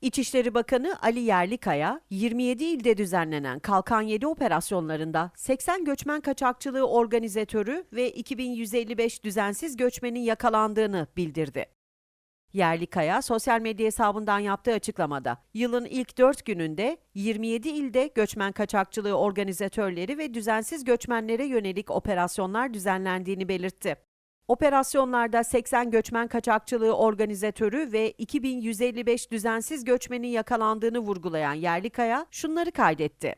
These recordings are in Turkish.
İçişleri Bakanı Ali Yerlikaya, 27 ilde düzenlenen Kalkan 7 operasyonlarında 80 göçmen kaçakçılığı organizatörü ve 2155 düzensiz göçmenin yakalandığını bildirdi. Yerlikaya sosyal medya hesabından yaptığı açıklamada yılın ilk 4 gününde 27 ilde göçmen kaçakçılığı organizatörleri ve düzensiz göçmenlere yönelik operasyonlar düzenlendiğini belirtti. Operasyonlarda 80 göçmen kaçakçılığı organizatörü ve 2155 düzensiz göçmenin yakalandığını vurgulayan Yerlikaya şunları kaydetti.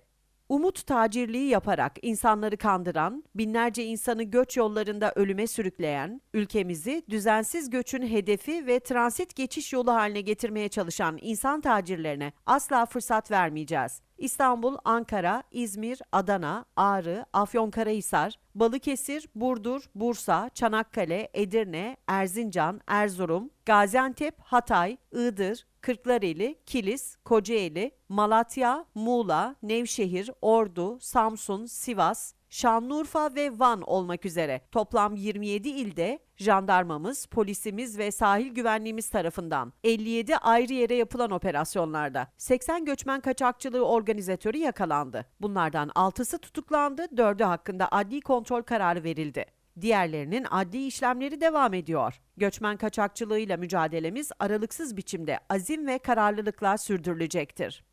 Umut tacirliği yaparak insanları kandıran, binlerce insanı göç yollarında ölüme sürükleyen, ülkemizi düzensiz göçün hedefi ve transit geçiş yolu haline getirmeye çalışan insan tacirlerine asla fırsat vermeyeceğiz. İstanbul, Ankara, İzmir, Adana, Ağrı, Afyonkarahisar, Balıkesir, Burdur, Bursa, Çanakkale, Edirne, Erzincan, Erzurum, Gaziantep, Hatay, Iğdır, Kırklareli, Kilis, Kocaeli, Malatya, Muğla, Nevşehir, Ordu, Samsun, Sivas, Şanlıurfa ve Van olmak üzere toplam 27 ilde jandarmamız, polisimiz ve sahil güvenliğimiz tarafından 57 ayrı yere yapılan operasyonlarda 80 göçmen kaçakçılığı organizatörü yakalandı. Bunlardan 6'sı tutuklandı, 4'ü hakkında adli kontrol kararı verildi. Diğerlerinin adli işlemleri devam ediyor. Göçmen kaçakçılığıyla mücadelemiz aralıksız biçimde azim ve kararlılıkla sürdürülecektir.